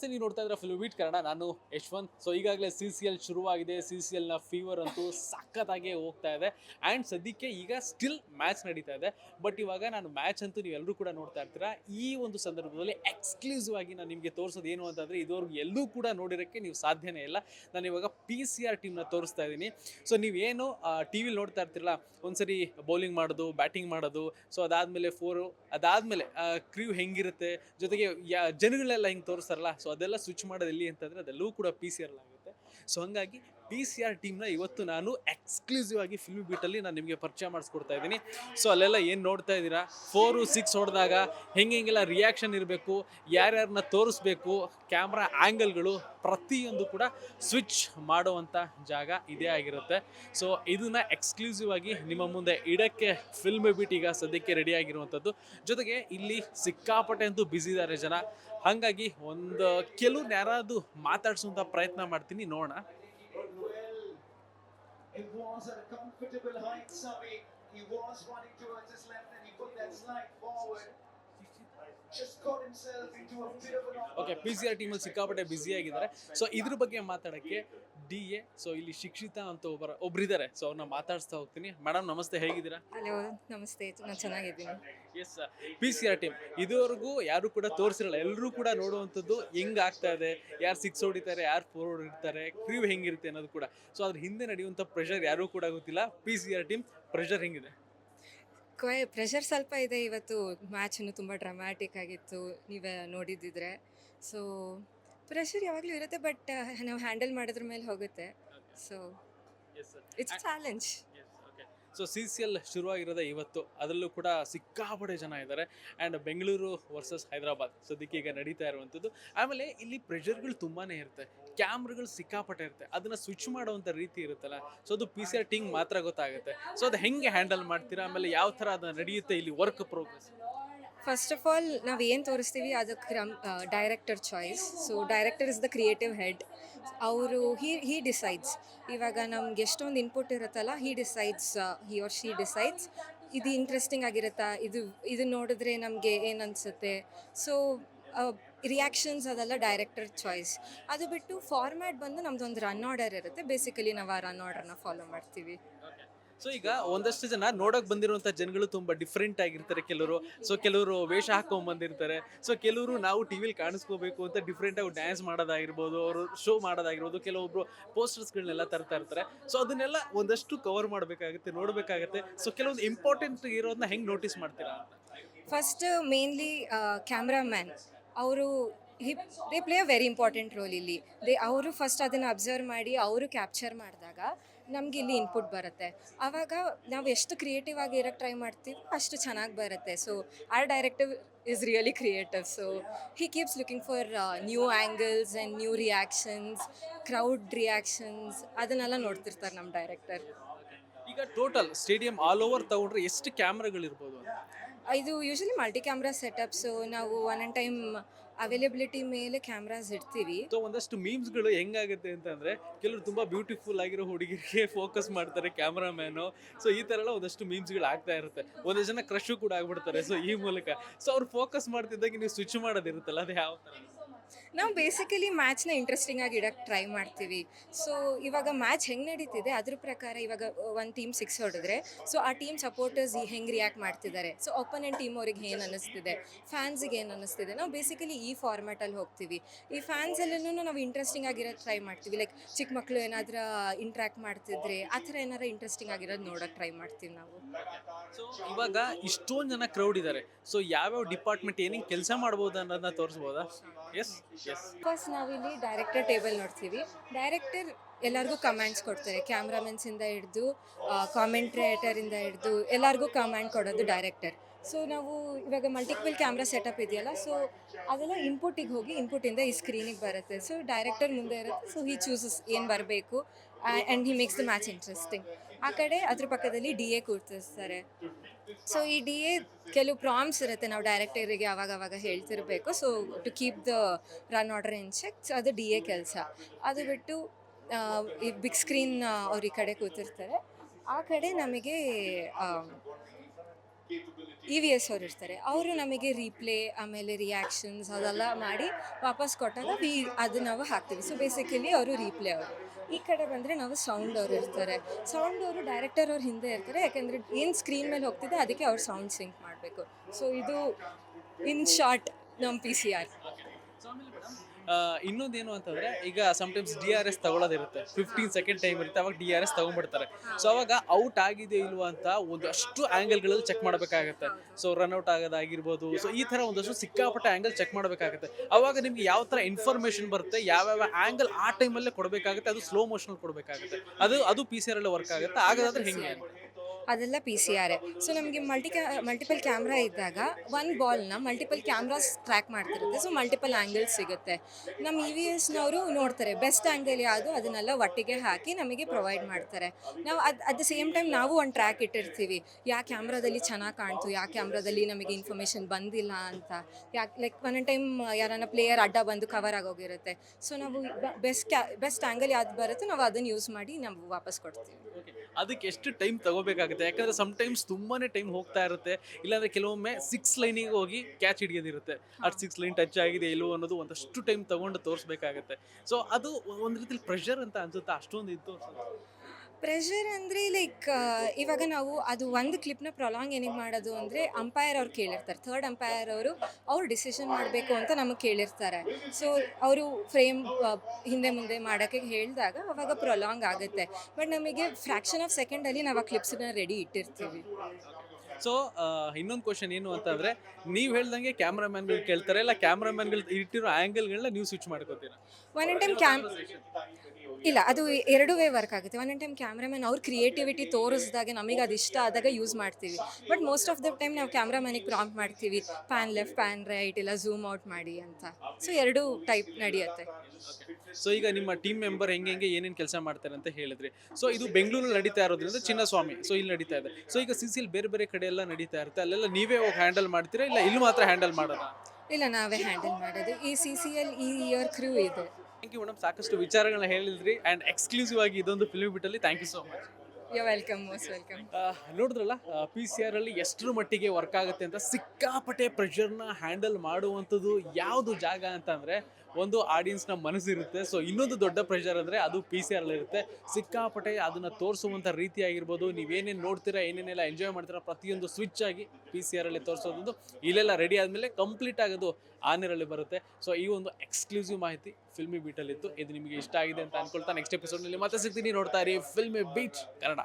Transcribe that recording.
ನಮಸ್ತೆ ನೀವು ನೋಡ್ತಾ ಇದ್ರೆ ಫುಲ್ ಬೀಟ್ ಕನ್ನಡ. ನಾನು ಯಶ್ವಂತ್. ಸೊ ಈಗಾಗಲೇ ಸಿ ಸಿ ಎಲ್ ಶುರುವಾಗಿದೆ. ಸಿ ಸಿ ಎಲ್ನ ಫೀವರ್ ಅಂತೂ ಸಖತ್ತಾಗಿ ಹೋಗ್ತಾ ಇದೆ. ಆ್ಯಂಡ್ ಸದ್ಯಕ್ಕೆ ಈಗ ಸ್ಟಿಲ್ ಮ್ಯಾಚ್ ನಡೀತಾ ಇದೆ. ಬಟ್ ಇವಾಗ ನಾನು ಮ್ಯಾಚ್ ಅಂತೂ ನೀವೆಲ್ಲರೂ ಕೂಡ ನೋಡ್ತಾ ಇರ್ತೀರಾ. ಈ ಒಂದು ಸಂದರ್ಭದಲ್ಲಿ ಎಕ್ಸ್ಕ್ಲೂಸಿವ್ ಆಗಿ ನಾನು ನಿಮಗೆ ತೋರಿಸೋದು ಏನು ಅಂತಂದರೆ, ಇದುವರೆಗೂ ಎಲ್ಲೂ ಕೂಡ ನೋಡಿರೋಕ್ಕೆ ನೀವು ಸಾಧ್ಯನೇ ಇಲ್ಲ. ನಾನು ಇವಾಗ ಪಿ ಸಿ ಆರ್ ಟೀಮ್ನ ತೋರಿಸ್ತಾ ಇದ್ದೀನಿ. ಸೊ ನೀವೇನು ಟಿ ವಿಲಿ ನೋಡ್ತಾ ಇರ್ತಿರಲ್ಲ, ಒಂದ್ಸರಿ ಬೌಲಿಂಗ್ ಮಾಡೋದು ಬ್ಯಾಟಿಂಗ್ ಮಾಡೋದು. ಸೊ ಅದಾದಮೇಲೆ ಫೋರು ಅದಾದಮೇಲೆ ಕ್ರೀವ್ ಹೆಂಗಿರುತ್ತೆ? ಜೊತೆಗೆ ಜನಗಳೆಲ್ಲ ಹಿಂಗೆ ತೋರಿಸ್ತಾರಲ್ಲ ಸೊ ಅದೆಲ್ಲ ಸ್ವಿಚ್ ಮಾಡೋದು ಎಲ್ಲಿ ಅಂತಂದರೆ ಅದೆಲ್ಲವೂ ಕೂಡ ಪಿ ಸಿ ಆಗುತ್ತೆ. ಸೊ ಹಂಗಾಗಿ ಪಿ ಸಿ ಆರ್ ಟೀಮ್ನ ಇವತ್ತು ನಾನು ಎಕ್ಸ್ಕ್ಲೂಸಿವ್ ಆಗಿ ಫಿಲ್ಮ್ ಬೀಟಲ್ಲಿ ನಾನು ನಿಮಗೆ ಪರಿಚಯ ಮಾಡಿಸ್ಕೊಡ್ತಾ ಇದ್ದೀನಿ. ಸೊ ಅಲ್ಲೆಲ್ಲ ಏನು ನೋಡ್ತಾ ಇದ್ದೀರಾ? ಫೋರು ಸಿಕ್ಸ್ ಹೊಡೆದಾಗ ಹೆಂಗೆ ಹೆಂಗೆಲ್ಲ ರಿಯಾಕ್ಷನ್ ಇರಬೇಕು ಯಾರ್ಯಾರನ್ನ ತೋರಿಸ್ಬೇಕು ಕ್ಯಾಮ್ರಾ ಆ್ಯಂಗಲ್ಗಳು ಪ್ರತಿಯೊಂದು ಕೂಡ ಸ್ವಿಚ್ ಮಾಡುವಂಥ ಜಾಗ ಇದೇ ಆಗಿರುತ್ತೆ. ಸೊ ಇದನ್ನ ಎಕ್ಸ್ಕ್ಲೂಸಿವ್ ಆಗಿ ನಿಮ್ಮ ಮುಂದೆ ಇಡಕ್ಕೆ ಫಿಲ್ಮ್ ಬೀಟ್ ಈಗ ಸದ್ಯಕ್ಕೆ ರೆಡಿ ಆಗಿರುವಂಥದ್ದು. ಜೊತೆಗೆ ಇಲ್ಲಿ ಸಿಕ್ಕಾಪಟ್ಟೆ ಅಂತೂ ಬ್ಯುಸಿ ಇದ್ದಾರೆ ಜನ. ಹಾಗಾಗಿ ಒಂದು ಕೆಲವು ಯಾರಾದರೂ ಮಾತಾಡ್ಸುವಂಥ ಪ್ರಯತ್ನ ಮಾಡ್ತೀನಿ, ನೋಡೋಣ. It was at a comfortable height, Sami. He was running towards his left and he put that slide forward. Okay P C R ಟೀಮಲ್ಲಿ ಸಿಕ್ಕಾಪಟ್ಟೆ ಬ್ಯುಸಿ ಆಗಿದ್ದಾರೆ ಸೊ ಇದ್ರ ಬಗ್ಗೆ ಮಾತಾಡೋಕ್ಕೆ ಡಿ ಎ ಸೊ ಇಲ್ಲಿ ಶಿಕ್ಷಿತ ಅಂತ ಒಬ್ಬರ ಒಬ್ರಿದ್ದಾರೆ ಸೊ ಅವ್ರನ್ನ ಮಾತಾಡಿಸ್ತಾ ಹೋಗ್ತೀನಿ. ಮೇಡಮ್ ನಮಸ್ತೆ ಹೇಗಿದ್ದೀರಾ? ಹಲೋ ನಮಸ್ತೆ ನಾನು ಚೆನ್ನಾಗಿದ್ದೀನಿ. S P C R team ಇದುವರೆಗೂ ಯಾರು ಕೂಡ ತೋರಿಸಿರಲ್ಲ. ಎಲ್ಲರೂ ಕೂಡ ನೋಡುವಂಥದ್ದು ಹೆಂಗ್ ಆಗ್ತಾ ಇದೆ ಯಾರು ಸಿಕ್ಸ್ ಹೊಡಿತಾರೆ ಯಾರು ಫೋರ್ ಹೊಡಿತಾರೆ ಕ್ರೀವ್ ಹೆಂಗಿರುತ್ತೆ ಅನ್ನೋದು ಕೂಡ. ಸೊ ಅದ್ರ ಹಿಂದೆ ನಡೆಯುವಂಥ ಪ್ರೆಷರ್ ಯಾರೂ ಕೂಡ ಗೊತ್ತಿಲ್ಲ. P C R team pressure ಹೆಂಗಿದೆ? ಕ್ವೈ ಪ್ರೆಷರ್ ಸ್ವಲ್ಪ ಇದೆ. ಇವತ್ತು ಮ್ಯಾಚನ್ನು ತುಂಬ ಡ್ರಾಮ್ಯಾಟಿಕ್ ಆಗಿತ್ತು. ನೀವೇ ನೋಡಿದ್ದಿದ್ರೆ. ಸೊ ಪ್ರೆಷರ್ ಯಾವಾಗಲೂ ಇರುತ್ತೆ ಬಟ್ ನಾವು ಹ್ಯಾಂಡಲ್ ಮಾಡೋದ್ರ ಮೇಲೆ ಹೋಗುತ್ತೆ. So yes it's challenge so C C L ಶುರುವಾಗಿರೋದೇ ಇವತ್ತು. ಅದರಲ್ಲೂ ಕೂಡ ಸಿಕ್ಕಾಪಡೆ ಜನ ಇದ್ದಾರೆ. ಆ್ಯಂಡ್ ಬೆಂಗಳೂರು ವರ್ಸಸ್ ಹೈದರಾಬಾದ್ ಸದ್ಯಕ್ಕೆ ಈಗ ನಡೀತಾ ಇರುವಂಥದ್ದು. ಆಮೇಲೆ ಇಲ್ಲಿ ಪ್ರೆಷರ್ಗಳು ತುಂಬಾ ಇರುತ್ತೆ. ಕ್ಯಾಮ್ರಾಗಳು ಸಿಕ್ಕಾಪಟ್ಟೆ ಇರುತ್ತೆ. ಅದನ್ನು ಸ್ವಿಚ್ ಮಾಡುವಂಥ ರೀತಿ ಇರುತ್ತಲ್ಲ. ಸೊ ಅದು ಪಿ ಸಿ ಆರ್ ಟಿಂಗ್ ಮಾತ್ರ ಗೊತ್ತಾಗುತ್ತೆ. ಸೊ ಅದು ಹೆಂಗೆ ಹ್ಯಾಂಡಲ್ ಮಾಡ್ತೀರಾ? ಆಮೇಲೆ ಯಾವ ಥರ ಅದು ನಡೆಯುತ್ತೆ? ಇಲ್ಲಿ work progress first of all ನಾವು ಏನು ತೋರಿಸ್ತೀವಿ, ಅದು ಕ್ರಮ್ director choice so director is the creative head ಅವರು ಹೀ ಹಿ ಡಿಸೈಡ್ಸ್ ಇವಾಗ ನಮ್ಗೆ ಎಷ್ಟೊಂದು ಇನ್ಪುಟ್ ಇರುತ್ತಲ್ಲ he decides he are she decides ಇದು ಇಂಟ್ರೆಸ್ಟಿಂಗ್ ಆಗಿರುತ್ತಾ? ಇದು ಇದು ನೋಡಿದ್ರೆ ನಮಗೆ ಏನು ಅನಿಸುತ್ತೆ? ಸೊ ರಿಯಾಕ್ಷನ್ಸ್ ಅದೆಲ್ಲ ಡೈರೆಕ್ಟರ್ ಚಾಯ್ಸ್ ಅದು ಬಿಟ್ಟು ಫಾರ್ಮ್ಯಾಟ್ ಬಂದು ನಮ್ದೊಂದು ರನ್ ಆರ್ಡರ್ ಇರುತ್ತೆ. ಬೇಸಿಕಲಿ ನಾವು ಆ ರನ್ ಆರ್ಡರ್ನ ಫಾಲೋ ಮಾಡ್ತೀವಿ. ಸೊ ಈಗ ಒಂದಷ್ಟು ಜನ ನೋಡಕ್ ಬಂದಿರುವಂತ ಜನಗಳು ತುಂಬಾ ಡಿಫ್ರೆಂಟ್ ಆಗಿರ್ತಾರೆ ಕೆಲವರು. ಸೊ ಕೆಲವರು ವೇಷ ಹಾಕೊಂಡ್ ಬಂದಿರ್ತಾರೆ. ಸೊ ಕೆಲವರು ನಾವು ಟಿವಿಲಿ ಕಾಣಿಸ್ಕೋಬೇಕು ಅಂತ ಡಿಫ್ರೆಂಟ್ ಆಗಿ ಡ್ಯಾನ್ಸ್ ಮಾಡೋದಾಗಿರ್ಬೋದು, ಅವರು ಶೋ ಮಾಡೋದಾಗಿರ್ಬೋದು, ಕೆಲವೊಬ್ರು ಪೋಸ್ಟರ್ಸ್ಗಳನ್ನೆಲ್ಲ ತರ್ತಾ ಇರ್ತಾರೆ. ಸೊ ಅದನ್ನೆಲ್ಲ ಒಂದಷ್ಟು ಕವರ್ ಮಾಡಬೇಕಾಗುತ್ತೆ, ನೋಡಬೇಕಾಗುತ್ತೆ. ಸೊ ಕೆಲವೊಂದು ಇಂಪಾರ್ಟೆಂಟ್ ಇರೋದನ್ನ ಹೆಂಗ್ ನೋಟಿಸ್ ಮಾಡ್ತೀರಾ ಫಸ್ಟ್ ಮೇನ್ಲಿ ಕ್ಯಾಮ್ರಾಮ್ಯಾನ್ ಅವರು hip they play a very important role ಇಲ್ಲಿ. ದೇ ಅವರು ಫಸ್ಟ್ ಅದನ್ನು ಅಬ್ಸರ್ವ್ ಮಾಡಿ, ಅವರು ಕ್ಯಾಪ್ಚರ್ ಮಾಡಿದಾಗ ನಮ್ಗೆ ಇಲ್ಲಿ ಇನ್ಪುಟ್ ಬರುತ್ತೆ. ಆವಾಗ ನಾವು ಎಷ್ಟು ಕ್ರಿಯೇಟಿವ್ ಆಗಿ ಇರೋಕ್ಕೆ ಟ್ರೈ ಮಾಡ್ತೀವಿ ಅಷ್ಟು ಚೆನ್ನಾಗಿ ಬರುತ್ತೆ. So our directive is really creative so he keeps looking for new angles and new reactions crowd reactions ಅದನ್ನೆಲ್ಲ ನೋಡ್ತಿರ್ತಾರೆ ನಮ್ಮ ಡೈರೆಕ್ಟರ್ ಈಗ ಟೋಟಲ್ ಸ್ಟೇಡಿಯಂ ಆಲ್ ಓವರ್ ತಗೊಂಡ್ರೆ ಎಷ್ಟು ಕ್ಯಾಮ್ರಾಗಳಿರ್ಬೋದು ಇದು ಯೂಶಲಿ ಮಲ್ಟಿ ಕ್ಯಾಮ್ರಾ ಸೆಟಪ್ಸು ನಾವು ಒನ್ ಆನ್ ಟೈಮ್ ಅವೈಲೇಬಿಲಿಟಿ ಮೇಲೆ cameras ಇಡ್ತೀವಿ. ಸೊ ಒಂದಷ್ಟು ಮೀಮ್ಸ್ಗಳು ಹೆಂಗಾಗುತ್ತೆ ಅಂತಂದ್ರೆ, ಕೆಲವರು ತುಂಬಾ ಬ್ಯೂಟಿಫುಲ್ ಆಗಿರೋ ಹುಡುಗಿಗೆ ಫೋಕಸ್ ಮಾಡ್ತಾರೆ ಕ್ಯಾಮ್ರಾಮ್ಯಾನು ಸೊ ಈ ತರ ಎಲ್ಲ ಒಂದಷ್ಟು ಮೀಮ್ಸ್ಗಳು ಆಗ್ತಾ ಇರುತ್ತೆ. ಒಂದಷ್ಟು ಜನ ಕ್ರಶು ಕೂಡ ಆಗ್ಬಿಡ್ತಾರೆ. ಸೊ ಈ ಮೂಲಕ. ಸೊ ಅವ್ರು ಫೋಕಸ್ ಮಾಡ್ತಿದ್ದಾಗ ನೀವು ಸ್ವಿಚ್ ಮಾಡೋದಿರುತ್ತಲ್ಲ, ಅದು ಯಾವ ತರ? ನಾವು ಬೇಸಿಕಲಿ ಮ್ಯಾಚ್ನ ಇಂಟ್ರೆಸ್ಟಿಂಗ್ ಆಗಿ ಇಡಕ್ಕೆ ಟ್ರೈ ಮಾಡ್ತೀವಿ. ಸೊ ಇವಾಗ ಮ್ಯಾಚ್ ಹೆಂಗೆ ನಡೀತಿದೆ ಅದ್ರ ಪ್ರಕಾರ ಇವಾಗ ಒಂದು ಟೀಮ್ ಸಿಕ್ಸ್ ಹೊಡೆದ್ರೆ ಸೊ ಆ ಟೀಮ್ ಸಪೋರ್ಟರ್ಸ್ ಹೆಂಗೆ ರಿಯಾಕ್ಟ್ ಮಾಡ್ತಿದ್ದಾರೆ? ಸೊ ಒಪೋನೆಂಟ್ ಟೀಮ್ ಅವ್ರಿಗೆ ಏನು ಅನ್ನಿಸ್ತಿದೆ? ಫ್ಯಾನ್ಸಿಗೆ ಏನು ಅನ್ನಿಸ್ತಿದೆ? ನಾವು ಬೇಸಿಕಲಿ ಈ ಫಾರ್ಮ್ಯಾಟಲ್ಲಿ ಹೋಗ್ತೀವಿ. ಈ ಫ್ಯಾನ್ಸ್ ಎಲ್ಲನೂ ನಾವು ಇಂಟ್ರೆಸ್ಟಿಂಗ್ ಆಗಿರೋದು ಟ್ರೈ ಮಾಡ್ತೀವಿ. ಲೈಕ್ ಚಿಕ್ಕ ಮಕ್ಕಳು ಏನಾದರೂ ಇಂಟ್ರ್ಯಾಕ್ಟ್ ಮಾಡ್ತಿದ್ರೆ ಆ ಥರ ಏನಾರು ಇಂಟ್ರೆಸ್ಟಿಂಗ್ ಆಗಿರೋದು ನೋಡೋಕೆ ಟ್ರೈ ಮಾಡ್ತೀವಿ ನಾವು. ಸೊ ಇವಾಗ ಇಷ್ಟೊಂದು ಜನ ಕ್ರೌಡ್ ಇದ್ದಾರೆ ಸೊ ಯಾವ್ಯಾವ ಡಿಪಾರ್ಟ್ಮೆಂಟ್ ಏನೇನು ಕೆಲಸ ಮಾಡ್ಬೋದು ಅನ್ನೋದನ್ನ ತೋರಿಸ್ಬೋದಾ? ಎಸ್ ಫಸ್ಟ್ ನಾವಿಲ್ಲಿ ಡೈರೆಕ್ಟರ್ ಟೇಬಲ್ ನೋಡ್ತೀವಿ. ಡೈರೆಕ್ಟರ್ ಎಲ್ಲರಿಗೂ ಕಮ್ಯಾಂಡ್ಸ್ ಕೊಡ್ತಾರೆ. ಕ್ಯಾಮ್ರಾಮನ್ಸಿಂದ ಹಿಡಿದು ಕಾಮೆಂಟ್ರೇಟರಿಂದ ಹಿಡಿದು ಎಲ್ಲರಿಗೂ ಕಮ್ಯಾಂಡ್ ಕೊಡೋದು ಡೈರೆಕ್ಟರ್ ಸೊ ನಾವು ಇವಾಗ ಮಲ್ಟಿಪಲ್ ಕ್ಯಾಮ್ರಾ ಸೆಟಪ್ ಇದೆಯಲ್ಲ ಸೊ ಅದೆಲ್ಲ ಇನ್ಪುಟಿಗೆ ಹೋಗಿ ಇನ್ಪುಟಿಂದ ಈ ಸ್ಕ್ರೀನಿಗೆ ಬರುತ್ತೆ. ಸೊ ಡೈರೆಕ್ಟರ್ ಮುಂದೆ ಇರುತ್ತೆ ಸೊ ಹಿ ಚೂಸಸ್ ಏನು ಬರಬೇಕು and he makes the match interesting ಆ ಕಡೆ ಅದ್ರ ಪಕ್ಕದಲ್ಲಿ ಡಿ ಎ ಕೂರ್ತಿಸ್ತಾರೆ ಸೊ ಈ ಡಿ ಎ ಕೆಲವು ಪ್ರಾಮ್ಸ್ ಇರುತ್ತೆ ನಾವು ಡೈರೆಕ್ಟರಿಗೆ ಅವಾಗ ಅವಾಗ ಹೇಳ್ತಿರಬೇಕು. So to keep the run order in check so ಅದು ಡಿ ಎ ಕೆಲಸ. ಅದು ಬಿಟ್ಟು ಈ ಬಿಗ್ ಸ್ಕ್ರೀನ್ ಅವ್ರ ಈ ಕಡೆ ಕೂತಿರ್ತಾರೆ. ಆ ಕಡೆ ನಮಗೆ ಇ ವಿ ಎಸ್ ಅವ್ರು ಇರ್ತಾರೆ. ಅವರು ನಮಗೆ ರೀಪ್ಲೇ ಆಮೇಲೆ ರಿಯಾಕ್ಷನ್ಸ್ ಅದೆಲ್ಲ ಮಾಡಿ ವಾಪಸ್ ಕೊಟ್ಟಾಗ ವಿ ಅದು ನಾವು ಹಾಕ್ತೀವಿ. ಸೊ ಬೇಸಿಕಲಿ ಅವರು ರೀಪ್ಲೇ ಅವರು. ಈ ಕಡೆ ಬಂದರೆ ನಾವು ಸೌಂಡ್ ಅವರು ಇರ್ತಾರೆ. ಸೌಂಡ್ ಅವರು ಡೈರೆಕ್ಟರ್ ಅವ್ರ ಹಿಂದೆ ಇರ್ತಾರೆ. ಯಾಕೆಂದರೆ ಏನು ಸ್ಕ್ರೀನ್ ಮೇಲೆ ಹೋಗ್ತಿದೆ ಅದಕ್ಕೆ ಅವ್ರು ಸೌಂಡ್ ಸಿಂಕ್ ಮಾಡಬೇಕು. ಸೊ ಇದು ಇನ್ ಶಾರ್ಟ್ ನಮ್ಮ ಪಿ ಸಿ ಆರ್ ಇನ್ನೊಂದೇನು ಅಂತಂದ್ರೆ, ಈಗ ಸಮ್ಟೈಮ್ಸ್ ಡಿ ಆರ್ ಎಸ್ ತಗೊಳ್ಳೋದಿರುತ್ತೆ ಫಿಫ್ಟೀನ್ ಸೆಕೆಂಡ್ ಟೈಮ್ ಇರುತ್ತೆ, ಅವಾಗ ಡಿ ಆರ್ ಎಸ್ ತಗೊಂಡ್ಬಿಡ್ತಾರೆ. ಸೊ ಅವಾಗ ಔಟ್ ಆಗಿದೆ ಇಲ್ವಾ ಅಂತ ಒಂದಷ್ಟು ಆ್ಯಂಗಲ್ಗಳಲ್ಲಿ ಚೆಕ್ ಮಾಡಬೇಕಾಗುತ್ತೆ. ಸೊ ರನ್ಔಟ್ ಆಗೋದಾಗಿರ್ಬೋದು. ಸೊ ಈ ಥರ ಒಂದಷ್ಟು ಸಿಕ್ಕಾಪಟ್ಟೆ ಆ್ಯಂಗಲ್ ಚೆಕ್ ಮಾಡಬೇಕಾಗುತ್ತೆ. ಅವಾಗ ನಿಮ್ಗೆ ಯಾವ ಥರ ಇನ್ಫಾರ್ಮೇಷನ್ ಬರುತ್ತೆ, ಯಾವ್ಯಾವ ಆ್ಯಂಗಲ್ ಆ ಟೈಮಲ್ಲೇ ಕೊಡಬೇಕಾಗುತ್ತೆ, ಅದು ಸ್ಲೋ ಮೋಷನ್ ಕೊಡಬೇಕಾಗುತ್ತೆ. ಅದು ಅದು ಪಿ ಸಿ ಆರ್ ಅಲ್ಲಿ ವರ್ಕ್ ಆಗುತ್ತೆ. ಹಾಗಾದ್ರೆ ಹೆಂಗೆ ಅದೆಲ್ಲ ಪಿ ಸಿ ಆರ್ ಸೊ ನಮಗೆ ಮಲ್ಟಿ ಮಲ್ಟಿಪಲ್ ಕ್ಯಾಮ್ರಾ ಇದ್ದಾಗ ಒನ್ ಬಾಲ್ನ ಮಲ್ಟಿಪಲ್ ಕ್ಯಾಮ್ರಾಸ್ ಟ್ರ್ಯಾಕ್ ಮಾಡ್ತಿರುತ್ತೆ. ಸೊ ಮಲ್ಟಿಪಲ್ ಆ್ಯಂಗಲ್ಸ್ ಸಿಗುತ್ತೆ. ನಮ್ಮ ಇ ವಿ ಎಸ್ನವರು ನೋಡ್ತಾರೆ. ಬೆಸ್ಟ್ ಆ್ಯಂಗಲ್ ಯಾವುದು ಅದನ್ನೆಲ್ಲ ಒಟ್ಟಿಗೆ ಹಾಕಿ ನಮಗೆ ಪ್ರೊವೈಡ್ ಮಾಡ್ತಾರೆ. ನಾವು ಅದು ಅಟ್ ದ ಸೇಮ್ ಟೈಮ್ ನಾವು ಒಂದು ಟ್ರ್ಯಾಕ್ ಇಟ್ಟಿರ್ತೀವಿ. ಯಾವ ಕ್ಯಾಮ್ರಾದಲ್ಲಿ ಚೆನ್ನಾಗಿ ಕಾಣ್ತು ಯಾವ ಕ್ಯಾಮ್ರಾದಲ್ಲಿ ನಮಗೆ ಇನ್ಫಾರ್ಮೇಷನ್ ಬಂದಿಲ್ಲ ಅಂತ. ಯಾಕೆ ಲೈಕ್ ಒಂದೊಂದು ಟೈಮ್ ಯಾರನ್ನ ಪ್ಲೇಯರ್ ಅಡ್ಡ ಬಂದು ಕವರ್ ಆಗೋಗಿರುತ್ತೆ. ಸೊ ನಾವು ಬೆಸ್ಟ್ ಕ್ಯಾ ಬೆಸ್ಟ್ ಆ್ಯಂಗಲ್ ಯಾವ್ದು ಬರುತ್ತೆ, ನಾವು ಅದನ್ನು ಯೂಸ್ ಮಾಡಿ ನಾವು ವಾಪಸ್ ಕೊಡ್ತೀವಿ. ಅದಕ್ಕೆ ಎಷ್ಟು ಟೈಮ್ ತಗೋಬೇಕಾಗುತ್ತೆ? ಯಾಕಂದ್ರೆ ಟೈಮ್ಸ್ ತುಂಬಾನೇ ಟೈಮ್ ಹೋಗ್ತಾ ಇರುತ್ತೆ. ಇಲ್ಲಾಂದ್ರೆ ಕೆಲವೊಮ್ಮೆ ಸಿಕ್ಸ್ ಲೈನಿಗೆ ಹೋಗಿ ಕ್ಯಾಚ್ ಹಿಡಿಯೋದಿರುತ್ತೆ. ಅಟ್ ಸಿಕ್ಸ್ ಲೈನ್ ಟಚ್ ಆಗಿದೆ ಇಲ್ಲೋ ಅನ್ನೋದು ಒಂದಷ್ಟು ಟೈಮ್ ತಗೊಂಡು ತೋರಿಸ್ಬೇಕಾಗುತ್ತೆ. ಸೊ ಅದು ಒಂದು ರೀತಿಲಿ ಪ್ರೆಷರ್ ಅಂತ ಅನ್ಸುತ್ತೆ? ಅಷ್ಟೊಂದು ಇದು ಪ್ರೆಷರ್ ಅಂದರೆ ಲೈಕ್ ಇವಾಗ ನಾವು ಅದು ಒಂದು ಕ್ಲಿಪ್ನ ಪ್ರೊಲಾಂಗ್ ಏನಿಗೆ ಮಾಡೋದು ಅಂದರೆ ಅಂಪೈರ್ ಅವ್ರು ಕೇಳಿರ್ತಾರೆ. ಥರ್ಡ್ ಅಂಪೈರ್ ಅವರು ಅವ್ರು ಡಿಸಿಷನ್ ಮಾಡಬೇಕು ಅಂತ ನಮಗೆ ಕೇಳಿರ್ತಾರೆ. ಸೊ ಅವರು ಫ್ರೇಮ್ ಹಿಂದೆ ಮುಂದೆ ಮಾಡೋಕ್ಕೆ ಹೇಳಿದಾಗ ಅವಾಗ ಪ್ರೊಲಾಂಗ್ ಆಗುತ್ತೆ. ಬಟ್ ನಮಗೆ ಫ್ರ್ಯಾಕ್ಷನ್ ಆಫ್ ಸೆಕೆಂಡಲ್ಲಿ ನಾವು ಆ ಕ್ಲಿಪ್ಸನ್ನ ರೆಡಿ ಇಟ್ಟಿರ್ತೀವಿ. ಸೊ ಇನ್ನೊಂದು ಕ್ವಶನ್ ಏನು ಅಂತಂದ್ರೆ ನೀವು ಹೇಳ್ದಂಗೆ ಕ್ಯಾಮ್ರಾಮ್ಯಾನ್ಗಳು ಕೇಳ್ತಾರೆ ಇಲ್ಲ ಕ್ಯಾಮ್ರಾಮ್ಯಾನ್ಗಳು ಇಟ್ಟಿರೋ ಆ್ಯಂಗಲ್ಗಳನ್ನ ನೀವು ಸ್ವಿಚ್ ಮಾಡ್ಕೋತೀರಾ? ಒನ್ ಟೈಮ್ ಕ್ಯಾಮ್ ಇಲ್ಲ ಅದು ಎರಡೂ ವೇ ವರ್ಕ್ ಆಗುತ್ತೆ. ಒಂದೊಂದು ಟೈಮ್ ಕ್ಯಾಮ್ರಾಮನ್ ಅವ್ರ ಕ್ರಿಯೇಟಿವಿಟಿ ತೋರಿಸಿದಾಗ ನಮಗೆ ಅದು ಇಷ್ಟ ಆದಾಗ ಯೂಸ್ ಮಾಡ್ತೀವಿ. But most of the time ನಾವು ಕ್ಯಾಮ್ರಾಮನಿಗೆ ಪ್ರಾಂಪ್ಟ್ ಮಾಡ್ತೀವಿ ಪ್ಯಾನ್ ಲೆಫ್ಟ್ ಪ್ಯಾನ್ ರೈಟ್ ಇಲ್ಲ ಝೂಮ್ ಔಟ್ ಮಾಡಿ ಅಂತ. ಸೊ ಎರಡೂ ಟೈಪ್ ನಡೆಯುತ್ತೆ. ಸೊ ಈಗ ನಿಮ್ಮ ಟೀಮ್ ಮೆಂಬರ್ ಹೆಂಗೆ ಹೆಂಗೆ ಏನೇನು ಕೆಲಸ ಮಾಡ್ತಾರೆ ಅಂತ ಹೇಳಿದ್ರಿ. ಸೊ ಇದು ಬೆಂಗಳೂರಲ್ಲಿ ನಡೀತಾ ಇರೋದ್ರಿಂದ ಚಿನ್ನಸ್ವಾಮಿ ಸೊ ಇಲ್ಲಿ ನಡೀತಾ ಇದೆ. ಸೊ ಈಗ ಸಿಸಿಲ್ ಬೇರೆ ಬೇರೆ ಕಡೆ ಎಲ್ಲ ನಡೀತಾ ಇರುತ್ತೆ. ಅಲ್ಲೆಲ್ಲ ನೀವೇ ಹೋಗಿ ಹ್ಯಾಂಡಲ್ ಮಾಡ್ತೀರಾ ಇಲ್ಲ ಇಲ್ಲಿ ಮಾತ್ರ ಹ್ಯಾಂಡಲ್ ಮಾಡೋದಾ? ಇಲ್ಲ ನಾವೇ ಹ್ಯಾಂಡಲ್ ಮಾಡೋದು. ಈ ಸಿ ಸಿ ಎಲ್ ಈ ಇಯರ್ ಕ್ರೂ ಇದೆ. Thank you madam. ಸಾಕಷ್ಟು ವಿಚಾರಗಳನ್ನ ಹೇಳಿದ್ರಿ. ಆ್ಯಂಡ್ ಎಕ್ಸ್ಕ್ಲೂಸಿವ್ ಆಗಿ ಇದೊಂದು film ಬಿಟ್ಟಲ್ಲಿ thank you so much you welcome most welcome ನೋಡಿದ್ರಲ್ಲ ಪಿ ಸಿ ಆರ್ ಅಲ್ಲಿ ಎಷ್ಟರ ಮಟ್ಟಿಗೆ ವರ್ಕ್ ಆಗುತ್ತೆ ಅಂತ ಸಿಕ್ಕಾಪಟ್ಟೆ ಪ್ರೆಷರ್ನ ಹ್ಯಾಂಡಲ್ ಮಾಡುವಂಥದ್ದು ಯಾವುದು ಜಾಗ ಅಂತಂದರೆ ಒಂದು ಆಡಿಯನ್ಸ್ನ ಮನಸ್ಸಿರುತ್ತೆ. ಸೊ ಇನ್ನೊಂದು ದೊಡ್ಡ ಪ್ರೆಷರ್ ಅಂದರೆ ಅದು ಪಿ ಸಿ ಆರ್ ಇರುತ್ತೆ. ಸಿಕ್ಕಾಪಟ್ಟೆ ಅದನ್ನು ತೋರಿಸುವಂಥ ರೀತಿ ಆಗಿರ್ಬೋದು. ನೀವೇನೇನು ನೋಡ್ತೀರಾ, ಏನೇನೆಲ್ಲ ಎಂಜಾಯ್ ಮಾಡ್ತೀರಾ ಪ್ರತಿಯೊಂದು ಸ್ವಿಚ್ ಆಗಿ ಪಿ ಸಿ ಆರಲ್ಲಿ ತೋರಿಸೋದೊಂದು ಇಲ್ಲೆಲ್ಲ ರೆಡಿ ಆದಮೇಲೆ ಕಂಪ್ಲೀಟ್ ಆಗೋದು ಆನಿರಲ್ಲಿ ಬರುತ್ತೆ. ಸೊ ಈ ಒಂದು ಎಕ್ಸ್ಕ್ಲೂಸಿವ್ ಮಾಹಿತಿ ಫಿಲ್ಮಿ ಬೀಟಲ್ಲಿತ್ತು ಇದು ನಿಮಗೆ ಇಷ್ಟ ಆಗಿದೆ ಅಂತ ಅನ್ಕೊಳ್ತಾ ನೆಕ್ಸ್ಟ್ ಎಪಿಸೋಡ್ನಲ್ಲಿ ಮತ್ತೆ ಸಿಗ್ತೀನಿ. ನೋಡ್ತಾ ಇರಿ ಫಿಲ್ಮಿ ಬೀಟ್ ಕನ್ನಡ.